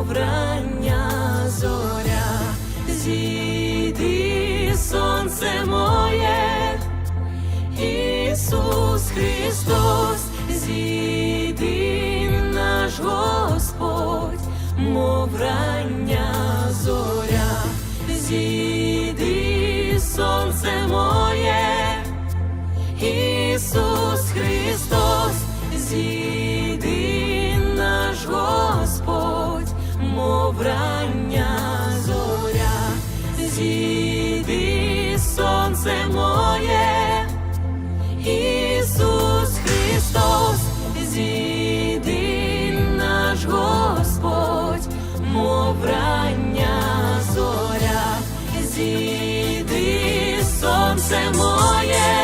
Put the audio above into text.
мов рання зоря, зійди сонце моє, Ісус Христос, зійди наш Господь, мов рання зоря, зійди сонце моє, Ісус Христос, зійди мов рання зоря, зійди сонце моє, Ісус Христос, зійди наш Господь, мов рання зоря, зійди сонце моє.